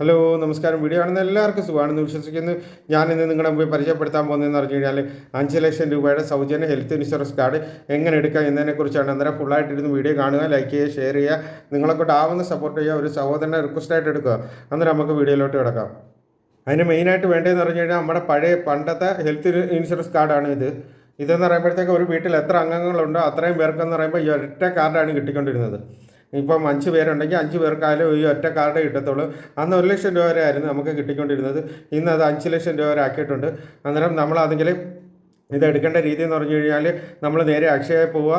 Hello നമസ്കാരം. Video കാണുന്ന എല്ലാവർക്കും സുഖമാണെന്ന് വിശ്വസിക്കുന്നു. ഞാൻ ഇന്ന് നിങ്ങളുടെ മുമ്പ് പരിചയപ്പെടുത്താൻ പോകുന്നതെന്ന് പറഞ്ഞു കഴിഞ്ഞാൽ അഞ്ച് ലക്ഷം രൂപയുടെ സൗജന്യ ഹെൽത്ത് ഇൻഷുറൻസ് കാർഡ് എങ്ങനെ എടുക്കാം എന്നതിനെക്കുറിച്ചാണ് അന്നേരം ഫുള്ളായിട്ടിരുന്ന് വീഡിയോ കാണുക ലൈക്ക് ചെയ്യുക ഷെയർ ചെയ്യുക. നിങ്ങളെ ആവുന്ന സപ്പോർട്ട് ചെയ്യുക ഒരു സഹോദരനെ റിക്വസ്റ്റായിട്ട് എടുക്കുക. അന്നേരം നമുക്ക് വീഡിയോയിലോട്ട് കിടക്കാം. അതിന് മെയിനായിട്ട് വേണ്ടതെന്ന് പറഞ്ഞു കഴിഞ്ഞാൽ നമ്മുടെ പഴയ പണ്ടത്തെ ഹെൽത്ത് ഇൻഷുറൻസ് കാർഡാണ് ഇത്. ഇതെന്ന് പറയുമ്പോഴത്തേക്ക് ഒരു വീട്ടിൽ എത്ര അംഗങ്ങളുണ്ടോ അത്രയും പേർക്കെന്ന് പറയുമ്പോൾ ഈ ഒറ്റ കാർഡാണ് കിട്ടിക്കൊണ്ടിരുന്നത്. ഇപ്പം അഞ്ച് പേരുണ്ടെങ്കിൽ അഞ്ച് പേർക്കായാലും ഈ ഒറ്റ കാർഡ് കിട്ടത്തുള്ളൂ. അന്ന് ഒരു ലക്ഷം രൂപ വരെ ആയിരുന്നു നമുക്ക് കിട്ടിക്കൊണ്ടിരുന്നത്. ഇന്ന് അത് അഞ്ച് ലക്ഷം രൂപ വരെ ആക്കിയിട്ടുണ്ട്. അന്നേരം നമ്മളതെങ്കിൽ ഇത് എടുക്കേണ്ട രീതി എന്ന് പറഞ്ഞു കഴിഞ്ഞാൽ നമ്മൾ നേരെ അക്ഷയയിൽ പോവുക.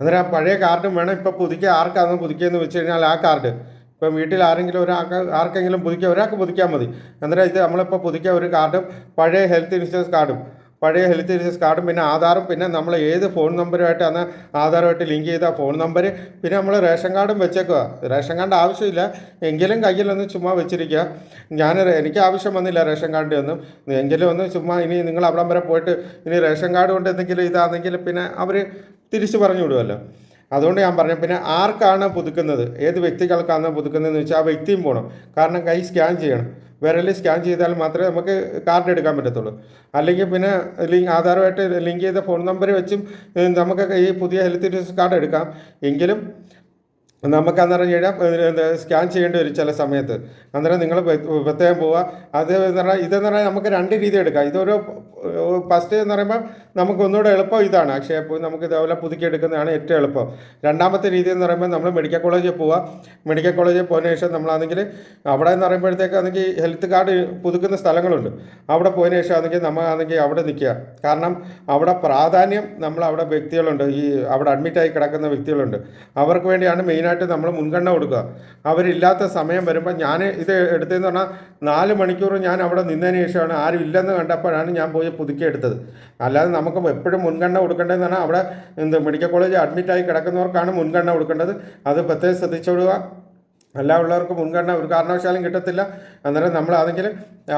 അന്നേരം ആ പഴയ കാർഡും വേണം. ഇപ്പോൾ പുതുക്കിയ ആർക്കാണെന്ന് പുതുക്കിയെന്ന് വെച്ച് കഴിഞ്ഞാൽ ആ കാർഡ്. ഇപ്പം വീട്ടിൽ ആരെങ്കിലും ഒരാൾക്ക് ആർക്കെങ്കിലും പുതുക്കിയ ഒരാൾക്ക് പുതുക്കിയാൽ മതി. അന്നേരം ഇത് നമ്മളിപ്പോൾ പുതുക്കിയ ഒരു കാർഡും പഴയ ഹെൽത്ത് ഇൻഷുറൻസ് കാർഡും. പഴയ ഹെൽത്ത് ഇൻഷുറൻസ് കാർഡും പിന്നെ ആധാറും പിന്നെ നമ്മൾ ഏത് ഫോൺ നമ്പറുമായിട്ട് അന്ന് ആധാറുമായിട്ട് ലിങ്ക് ചെയ്ത ഫോൺ നമ്പർ പിന്നെ നമ്മൾ റേഷൻ കാർഡും വെച്ചേക്കുക റേഷൻ കാർഡ് ആവശ്യമില്ല. എങ്കിലും കയ്യിലൊന്ന് ചുമ്മാ വെച്ചിരിക്കുക ഞാൻ എനിക്ക് ആവശ്യം വന്നില്ല റേഷൻ കാർഡിന്റെ ഒന്നും. എങ്കിലും ഒന്ന് ചുമ്മാ ഇനി നിങ്ങൾ അവിടം വരെ പോയിട്ട് ഇനി റേഷൻ കാർഡ് കൊണ്ട് എന്തെങ്കിലും ഇതാണെങ്കിൽ പിന്നെ അവർ തിരിച്ചു പറഞ്ഞു വിടുമല്ലോ അതുകൊണ്ട് ഞാൻ പറഞ്ഞു പിന്നെ ആർക്കാണ് പുതുക്കുന്നത്? ഏത് വ്യക്തികൾക്കാണ് പുതുക്കുന്നതെന്ന് വെച്ചാൽ ആ വ്യക്തിയും പോകണം കാരണം കൈ സ്കാൻ ചെയ്യണം. വിരൽ സ്കാൻ ചെയ്താൽ മാത്രമേ നമുക്ക് കാർഡ് എടുക്കാൻ പറ്റത്തുള്ളൂ. അല്ലെങ്കിൽ പിന്നെ ലിങ്ക് ആധാറുമായിട്ട് ലിങ്ക് ചെയ്ത ഫോൺ നമ്പർ വെച്ചും നമുക്ക് ഈ പുതിയ ഹെൽത്ത് ഇൻഷുറൻസ് കാർഡ് എടുക്കാം. എങ്കിലും നമുക്കെന്ന് പറഞ്ഞു കഴിഞ്ഞാൽ സ്കാൻ ചെയ്യേണ്ടി വരും ചില സമയത്ത്. അന്നേരം നിങ്ങൾ പ്രത്യേകം പോവുക. അത് എന്ന് പറഞ്ഞാൽ ഇതെന്ന് പറഞ്ഞാൽ നമുക്ക് രണ്ട് രീതി എടുക്കാം. ഇതൊരു ഫസ്റ്റ് എന്ന് പറയുമ്പോൾ നമുക്ക് ഒന്നുകൂടെ എളുപ്പം ഇതാണ്. അക്ഷയ പോയി നമുക്ക് ഇതേപോലെ പുതുക്കി എടുക്കുന്നതാണ് ഏറ്റവും എളുപ്പം. രണ്ടാമത്തെ രീതി എന്ന് പറയുമ്പോൾ നമ്മൾ മെഡിക്കൽ കോളേജിൽ പോവുക. മെഡിക്കൽ കോളേജിൽ പോയതിനു ശേഷം നമ്മളാണെങ്കിൽ അവിടെ എന്ന് പറയുമ്പോഴത്തേക്ക് ആണെങ്കിൽ ഹെൽത്ത് കാർഡ് പുതുക്കുന്ന സ്ഥലങ്ങളുണ്ട്. അവിടെ പോയതിനു ശേഷം ആണെങ്കിൽ നമ്മളാണെങ്കിൽ അവിടെ നിൽക്കുക. കാരണം അവിടെ പ്രാധാന്യം നമ്മൾ അവിടെ വ്യക്തികളുണ്ട്. ഈ അവിടെ അഡ്മിറ്റായി കിടക്കുന്ന വ്യക്തികളുണ്ട്. അവർക്ക് വേണ്ടിയാണ് മെയിനായിട്ട് നമ്മൾ മുൻഗണന കൊടുക്കുക. അവരില്ലാത്ത സമയം വരുമ്പോൾ ഞാൻ ഇത് എടുത്തതെന്ന് പറഞ്ഞാൽ നാല് മണിക്കൂർ ഞാൻ അവിടെ നിന്നതിന് ശേഷമാണ്. ആരും ഇല്ലെന്ന് കണ്ടപ്പോഴാണ് ഞാൻ പോയി പുതുക്കി എടുത്തത് അല്ലാതെ നമുക്ക് എപ്പോഴും മുൻഗണന കൊടുക്കേണ്ടതെന്ന് പറഞ്ഞാൽ അവിടെ എന്ത് മെഡിക്കൽ കോളേജ് അഡ്മിറ്റായി കിടക്കുന്നവർക്കാണ് മുൻഗണന കൊടുക്കേണ്ടത്. അത് പ്രത്യേകം ശ്രദ്ധിച്ചോടുക എല്ലാ ഉള്ളവർക്ക് മുൻഗണന ഒരു കാരണവശാലും കിട്ടത്തില്ല. അന്നേരം നമ്മൾ അതെങ്കിൽ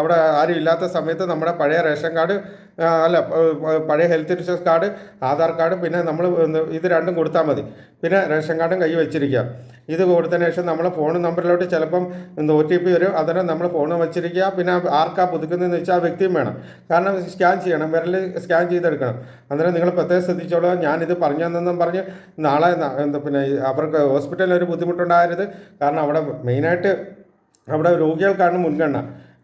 അവിടെ ആരും ഇല്ലാത്ത സമയത്ത് നമ്മുടെ പഴയ റേഷൻ കാർഡ് അല്ല പഴയ health insurance card Aadhaar card പിന്നെ നമ്മൾ ഇത് രണ്ടും കൊടുത്താൽ മതി. പിന്നെ റേഷൻ കാർഡും കൈ വെച്ചിരിക്കുക. ഇത് കൊടുത്തതിന് ശേഷം നമ്മൾ ഫോൺ നമ്പറിലോട്ട് ചിലപ്പം ഒ ടി പി വരും. അന്നേരം നമ്മൾ ഫോൺ വെച്ചിരിക്കുക. പിന്നെ ആർക്കാ പുതുക്കുന്നതെന്ന് വെച്ചാൽ ആ വ്യക്തിയും വേണം. കാരണം സ്കാൻ ചെയ്യണം വിരൽ സ്കാൻ ചെയ്തെടുക്കണം. അന്നേരം നിങ്ങൾ പ്രത്യേകം ശ്രദ്ധിച്ചോളൂ. ഞാനിത് പറഞ്ഞു തന്നെന്നും പറഞ്ഞ് നാളെ പിന്നെ അവർക്ക് ഹോസ്പിറ്റലിൽ ഒരു ബുദ്ധിമുട്ടുണ്ടാകരുത്. കാരണം അവിടെ മെയിനായിട്ട് അവിടെ രോഗികൾക്കാണ് മുൻഗണന.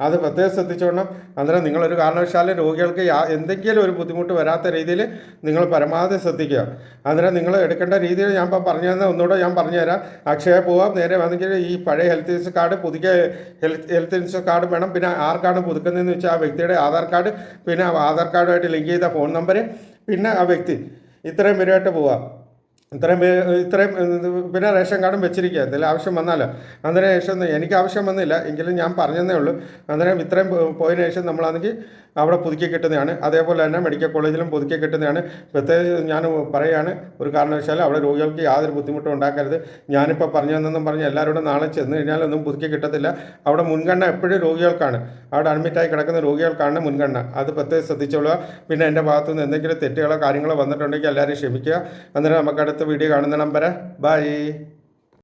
അത് പ്രത്യേകം ശ്രദ്ധിച്ചോണം. അന്നേരം നിങ്ങളൊരു കാരണവശാലും രോഗികൾക്ക് എന്തെങ്കിലും ഒരു ബുദ്ധിമുട്ട് വരാത്ത രീതിയിൽ നിങ്ങൾ പരമാവധി ശ്രദ്ധിക്കുക. അന്നേരം നിങ്ങൾ എടുക്കേണ്ട രീതിയിൽ ഞാൻ ഇപ്പോൾ പറഞ്ഞു തന്നെ ഒന്നുകൂടെ ഞാൻ പറഞ്ഞുതരാം അക്ഷയ പോവാം. നേരെ വന്നെങ്കിൽ ഈ പഴയ ഹെൽത്ത് ഇൻഷുറൻസ് കാർഡ് പുതിയ ഹെൽത്ത് ഹെൽത്ത് ഇൻഷുറൻസ് കാർഡ് വേണം. പിന്നെ ആർക്കാണ് പുതുക്കുന്നതെന്ന് വെച്ചാൽ ആ വ്യക്തിയുടെ ആധാർ കാർഡ് പിന്നെ ആധാർ കാർഡുമായിട്ട് ലിങ്ക് ചെയ്ത ഫോൺ നമ്പർ പിന്നെ ആ വ്യക്തി. ഇത്രയും പേരുമായിട്ട് പോവാം. ഇത്രയും ഇത്രയും പിന്നെ റേഷൻ കാർഡും വെച്ചിരിക്കുക എന്തെങ്കിലും ആവശ്യം വന്നാലോ? അന്നേരം ശേഷം എനിക്ക് ആവശ്യം വന്നില്ല. എങ്കിലും ഞാൻ പറഞ്ഞതേ ഉള്ളൂ. അന്നേരം ഇത്രയും പോയതിനു ശേഷം നമ്മളാണെങ്കിൽ അവിടെ പുതുക്കി കിട്ടുന്നതാണ്. അതേപോലെ തന്നെ മെഡിക്കൽ കോളേജിലും പുതുക്കി കിട്ടുന്നതാണ്. പ്രത്യേകിച്ച് ഞാൻ പറയുകയാണ് ഒരു കാരണവശാലും അവിടെ രോഗികൾക്ക് യാതൊരു ബുദ്ധിമുട്ടും ഉണ്ടാക്കരുത്. ഞാനിപ്പോൾ പറഞ്ഞു തന്നെന്നും പറഞ്ഞ് എല്ലാവരോടും നാളെ ചെന്ന് കഴിഞ്ഞാൽ ഒന്നും പുതുക്കി കിട്ടത്തില്ല. അവിടെ മുൻഗണന എപ്പോഴും രോഗികൾക്കാണ്. അവിടെ അഡ്മിറ്റായി കിടക്കുന്ന രോഗികൾക്കാണ് മുൻഗണന. അത് പ്രത്യേകം ശ്രദ്ധിച്ചോളുക. പിന്നെ എന്റെ ഭാഗത്തുനിന്ന് എന്തെങ്കിലും തെറ്റുകളോ കാര്യങ്ങളോ വന്നിട്ടുണ്ടെങ്കിൽ എല്ലാവരും ക്ഷമിക്കുക. അന്നേരം നമുക്ക് അടുത്ത വീഡിയോ കാണുന്ന നമ്പർ ബൈ.